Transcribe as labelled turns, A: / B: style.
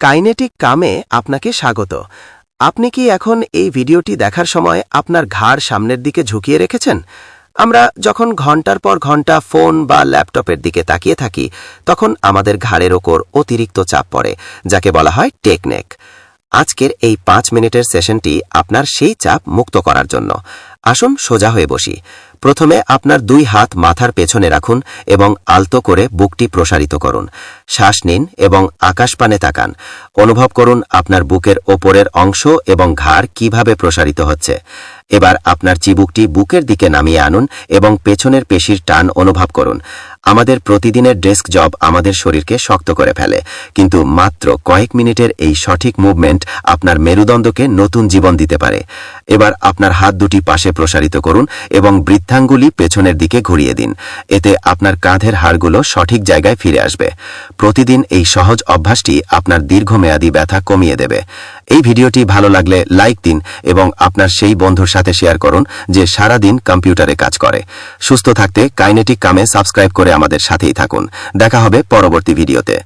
A: Kinetic কামে আপনাকে স্বাগত। আপনি কি এখন এই ভিডিওটি দেখার সময় আপনার ঘাড় সামনের দিকে ঝুঁকিয়ে রেখেছেন? আমরা যখন ঘণ্টার পর ঘণ্টা ফোন বা ল্যাপটপের দিকে তাকিয়ে থাকি, তখন আমাদের ঘাড়ের ওপর অতিরিক্ত চাপ পড়ে, যাকে বলা হয় টেকনেক। আজকের এই পাঁচ মিনিটের সেশনটি আপনার সেই চাপ মুক্ত করার জন্য। আসুন সোজা হয়ে বসি। প্রথমে আপনার দুই হাত মাথার পেছনে রাখুন এবং আলতো করে বুকটি প্রসারিত করুন। শ্বাস নিন এবং আকাশপানে তাকান। অনুভব করুন আপনার বুকের ওপরের অংশ এবং ঘাড় কীভাবে প্রসারিত হচ্ছে। এবার আপনার চিবুকটি বুকের দিকে নামিয়ে আনুন এবং পেছনের পেশির টান অনুভব করুন। আমাদের প্রতিদিনের ডেস্ক জব আমাদের শরীরকে শক্ত করে ফেলে। কিন্তু মাত্র কয়েক মিনিটের এই সঠিক মুভমেন্ট আপনার মেরুদণ্ডকে নতুন জীবন দিতে পারে। এবার আপনার হাত দুটি পাশে প্রসারিত করুন এবং বৃদ্ধাঙ্গুলি পেছনের দিকে ঘুরিয়ে দিন। এতে আপনার কাঁধের হাড়গুলো সঠিক জায়গায় ফিরে আসবে। প্রতিদিন এই সহজ অভ্যাসটি আপনার দীর্ঘমেয়াদী ব্যথা কমিয়ে দেবে। এই ভিডিওটি ভালো লাগলে লাইক দিন এবং আপনার সেই বন্ধুর সাথে শেয়ার করুন যে সারা দিন কম্পিউটারে কাজ করে। সুস্থ থাকতে কাইনেটিক কামে সাবস্ক্রাইব করে আমাদের সাথেই থাকুন। দেখা হবে পরবর্তী ভিডিওতে।